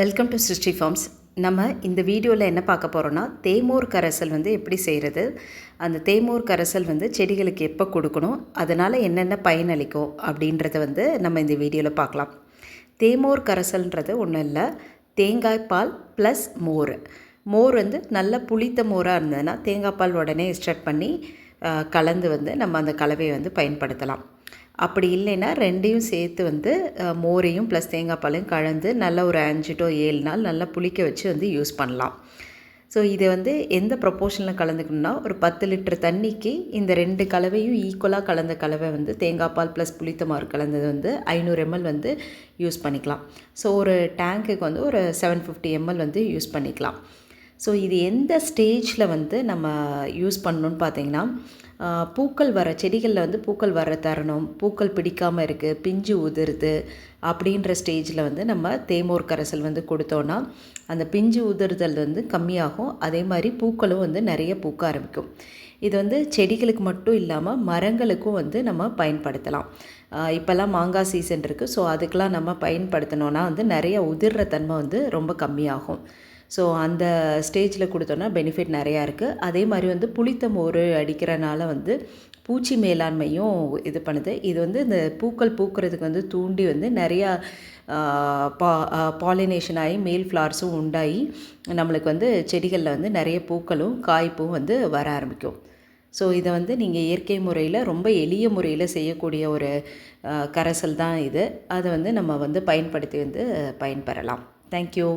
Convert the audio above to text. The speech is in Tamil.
வெல்கம் டு சிருஷ்டி ஃபார்ம்ஸ் நம்ம இந்த வீடியோவில் என்ன பார்க்க போகிறோன்னா தேமூர் கரைசல் வந்து எப்படி செய்கிறது அந்த தேமூர் கரைசல் வந்து செடிகளுக்கு எப்போ கொடுக்கணும்? அதனால் என்னென்ன பயனளிக்கும்? அப்படின்றத வந்து நம்ம இந்த வீடியோவில் பார்க்கலாம். தேமூர் கரைசல்ன்றது ஒன்றும் இல்லை. தேங்காய் பால் ப்ளஸ் மோர். மோர் வந்து நல்ல புளித்த மோராக இருந்ததுன்னா தேங்காய் பால் உடனே எக்ஸ்ட்ராக்ட் பண்ணி கலந்து வந்து நம்ம அந்த கலவையை வந்து பயன்படுத்தலாம். அப்படி இல்லைன்னா ரெண்டையும் சேர்த்து வந்து மோரையும் ப்ளஸ் தேங்காய் பாலையும் கலந்து நல்ல ஒரு அஞ்சு டு ஏழு நாள் நல்லா புளிக்க வச்சு வந்து யூஸ் பண்ணலாம். ஸோ இதை வந்து எந்த ப்ரொப்போர்ஷனில் கலந்துக்கணும்னா ஒரு பத்து லிட்டர் தண்ணிக்கு இந்த ரெண்டு கலவையும் ஈக்குவலாக கலந்த கலவை வந்து தேங்காய் பால் ப்ளஸ் புளித்தமாறு கலந்தது வந்து ஐநூறு எம்எல் வந்து யூஸ் பண்ணிக்கலாம். ஸோ ஒரு டேங்க்குக்கு வந்து ஒரு செவன் ஃபிஃப்டி எம்எல் வந்து யூஸ் பண்ணிக்கலாம். ஸோ இது எந்த ஸ்டேஜில் வந்து நம்ம யூஸ் பண்ணணும்னு பார்த்தீங்கன்னா பூக்கள் வர செடிகளில் வந்து பூக்கள் வர தருணம் பூக்கள் பிடிக்காமல் இருக்குது பிஞ்சு உதிருது அப்படின்ற ஸ்டேஜில் வந்து நம்ம தேமோர் கரைசல் வந்து கொடுத்தோன்னா அந்த பிஞ்சு உதிர்தல் வந்து கம்மியாகும். அதே மாதிரி பூக்களும் வந்து நிறைய பூக்க ஆரம்பிக்கும். இது வந்து செடிகளுக்கு மட்டும் இல்லாமல் மரங்களுக்கும் வந்து நம்ம பயன்படுத்தலாம். இப்போல்லாம் மாங்காய் சீசன் இருக்குது ஸோ அதுக்கெலாம் நம்ம பயன்படுத்தினோன்னா வந்து நிறைய உதிர்ற தன்மை வந்து ரொம்ப கம்மியாகும். ஸோ அந்த ஸ்டேஜில் கொடுத்தோன்னா பெனிஃபிட் நிறையா இருக்குது அதே மாதிரி வந்து புளித்த மோர் அடிக்கிறனால வந்து பூச்சி மேலாண்மையும் இது பண்ணுது. இது வந்து இந்த பூக்கள் பூக்கிறதுக்கு வந்து தூண்டி வந்து நிறையா பா பாலினேஷன் ஆகி மேல் ஃப்ளார்ஸும் உண்டாகி நம்மளுக்கு வந்து செடிகளில் வந்து நிறைய பூக்களும் காய்ப்பும் வந்து வர ஆரம்பிக்கும். ஸோ இதை வந்து நீங்கள் இயற்கை முறையில் ரொம்ப எளிய முறையில் செய்யக்கூடிய ஒரு கரைசல் தான் இது. அதை வந்து நம்ம வந்து பயன்படுத்தி வந்து பயன்பெறலாம். தேங்க்யூ